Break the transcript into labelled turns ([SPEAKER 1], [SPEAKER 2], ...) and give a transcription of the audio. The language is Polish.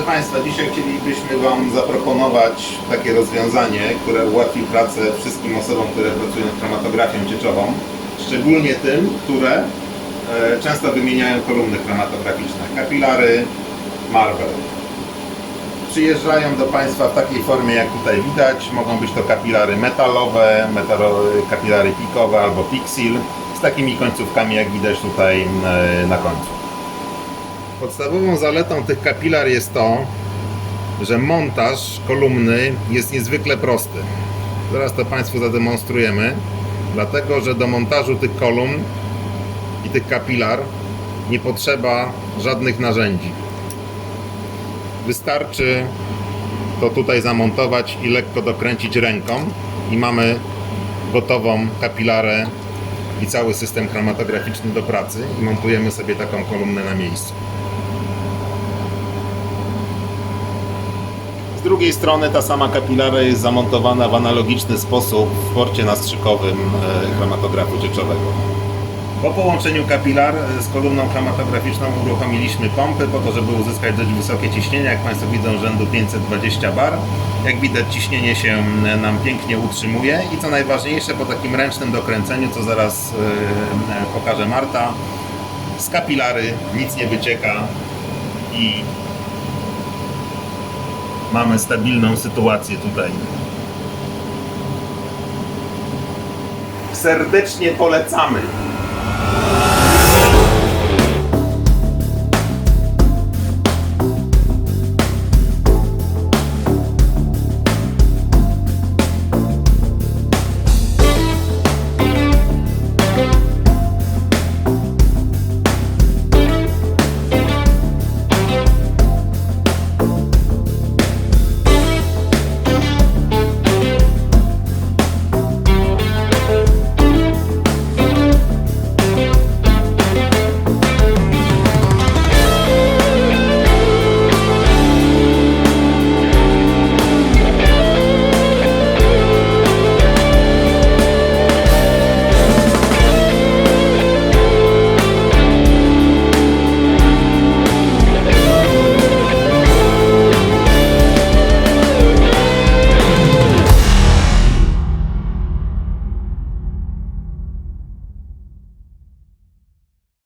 [SPEAKER 1] Państwa, dzisiaj chcielibyśmy Wam zaproponować takie rozwiązanie, które ułatwi pracę wszystkim osobom, które pracują z chromatografią cieczową, szczególnie tym, które e, często wymieniają kolumny chromatograficzne, kapilary, Marvel. Przyjeżdżają do Państwa w takiej formie, jak tutaj widać. Mogą być to kapilary metalowe, metalo, kapilary pikowe albo pixil z takimi końcówkami, jak widać tutaj e, na końcu. Podstawową zaletą tych kapilar jest to, że montaż kolumny jest niezwykle prosty. Zaraz to Państwu zademonstrujemy, dlatego że do montażu tych kolumn i tych kapilar nie potrzeba żadnych narzędzi. Wystarczy to tutaj zamontować i lekko dokręcić ręką i mamy gotową kapilarę i cały system chromatograficzny do pracy i montujemy sobie taką kolumnę na miejscu. Drugiej strony ta sama kapilara jest zamontowana w analogiczny sposób w porcie nastrzykowym e, chromatografu cieczowego. Po połączeniu kapilar e, z kolumną chromatograficzną uruchomiliśmy pompy po to, żeby uzyskać dość wysokie ciśnienie, jak Państwo widzą rzędu 520 bar. Jak widać ciśnienie się e, nam pięknie utrzymuje i co najważniejsze po takim ręcznym dokręceniu, co zaraz e, e, pokaże Marta, z kapilary nic nie wycieka i mamy stabilną sytuację tutaj. Serdecznie polecamy.